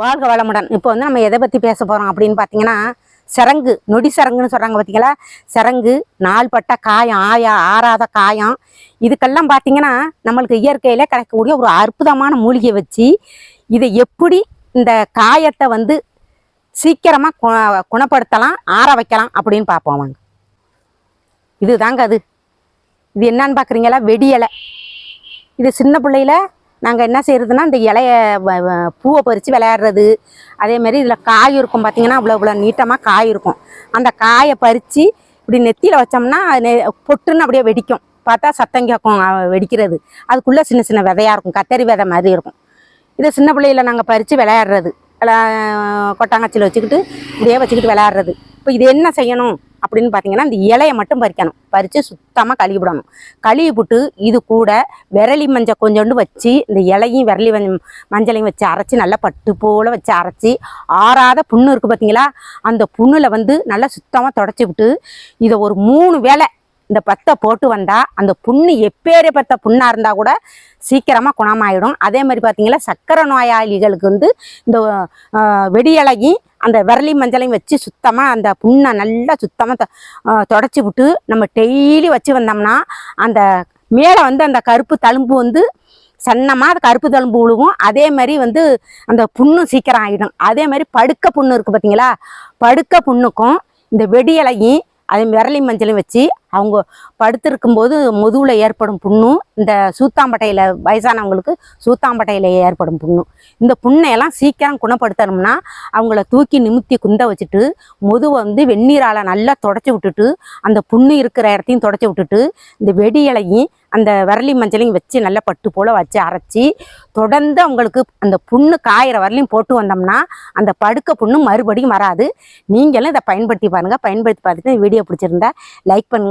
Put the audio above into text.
வாழ்க வளமுடன். இப்போ வந்து நம்ம எதை பற்றி பேச போகிறோம் அப்படின்னு பார்த்தீங்கன்னா சரங்கு நொடி சரங்குன்னு சொல்கிறாங்க பார்த்தீங்களா சரங்கு நாள்பட்ட காயம் ஆயா ஆறாத காயம். இதுக்கெல்லாம் பார்த்தீங்கன்னா நம்மளுக்கு இயற்கையில் கிடைக்கக்கூடிய ஒரு அற்புதமான மூலிகை வச்சு இதை எப்படி இந்த காயத்தை வந்து சீக்கிரமாக கு குணப்படுத்தலாம் ஆற வைக்கலாம் அப்படின்னு பார்ப்போம் வாங்க. இதுதாங்க அது. இது என்னன்னு பார்க்குறீங்களா வெடியலை இது சின்ன பிள்ளையில நாங்கள் என்ன செய்கிறதுனா இந்த இலைய வ- வ- பூவை பறித்து விளையாடுறது. அதேமாரி இதில் காய் இருக்கும் பார்த்தீங்கன்னா அவ்வளோ இவ்வளோ நீட்டமாக காய் இருக்கும். அந்த காயை பறித்து இப்படி நெத்தியில் வச்சோம்னா அது நெ- பொட்டுன்னு அப்படியே வெடிக்கும். பார்த்தா சத்தம் கேட்கும் வெடிக்கிறது. அதுக்குள்ளே சின்ன சின்ன விதையாக இருக்கும். கத்தரி விதை மாதிரி இருக்கும். இதை சின்ன பிள்ளையில நாங்கள் பறித்து விளையாடுறது. கொட்டாங்கச்சியில் வச்சுக்கிட்டு இப்படியே வச்சுக்கிட்டு விளையாடுறது. இப்போ இது என்ன செய்யணும்? அப்படின்னு பார்த்தீங்கன்னா இந்த இலையை மட்டும் பறிக்கணும். பறித்து சுத்தமாக கழுவி விடணும். கழுவி விட்டு இது கூட விரலி மஞ்சள் கொஞ்சோண்டு வச்சு இந்த இலையும் விரலி மஞ்ச- மஞ்சளையும் வச்சு அரைச்சி நல்லா பட்டு போல் வச்சு அரைச்சி ஆறாத புண்ணு இருக்குது பார்த்தீங்களா அந்த புண்ணில் வந்து நல்லா சுத்தமாக தொடச்சி விட்டு இதை ஒரு மூணு வேளை இந்த பத்தை போட்டு வந்தால் அந்த புண்ணு எப்பேறே புண்ணாக இருந்தால் கூட சீக்கிரமாக குணமாயிடும். அதே மாதிரி பார்த்திங்கன்னா சக்கரை நோயாளிகளுக்கு வந்து இந்த ஆஹ், வெடி அந்த விரலி மஞ்சளையும் வச்சு சுத்தமாக அந்த புண்ணை நல்லா சுத்தமாக தொடச்சி விட்டு நம்ம டெய்லி வச்சு வந்தோம்னா அந்த மேலே வந்து அந்த கருப்பு தழும்பு வந்து சன்னமாக அது கருப்பு தழும்பு விழுவும் அதே மாதிரி வந்து அந்த புண்ணும் சீக்கிரம் ஆகிடும் அதே மாதிரி படுக்க புண்ணு இருக்குது பார்த்தீங்களா படுக்க புண்ணுக்கும் இந்த வெடி இலையும் அதே விரலி மஞ்சளையும் வச்சு அவங்க படுத்திருக்கும்போது முதுகில் ஏற்படும் புண்ணும் இந்த சூத்தாம்பட்டையில் வயசானவங்களுக்கு சூத்தாம்பட்டையில் ஏற்படும் புண்ணும் இந்த புண்ணையெல்லாம் சீக்கிரம் குணப்படுத்தணும்னா அவங்கள தூக்கி நிமித்தி குந்த வச்சுட்டு முதுவை வந்து வெந்நீரால் நல்லா தொடச்சி விட்டுட்டு அந்த புண்ணு இருக்கிற இடத்தையும் தொடச்சி விட்டுட்டு இந்த வெடி இலையும் அந்த விரலி மஞ்சளையும் வச்சு நல்லா பட்டு போல் வச்சு அரைச்சி தொடர்ந்து அவங்களுக்கு அந்த புண்ணு காயிற வரலையும் போட்டு வந்தோம்னா அந்த படுக்க புண்ணு மறுபடியும் வராது. நீங்களும் இதை பயன்படுத்தி பாருங்கள் பயன்படுத்தி பார்த்துட்டு வீடியோ பிடிச்சிருந்தா லைக்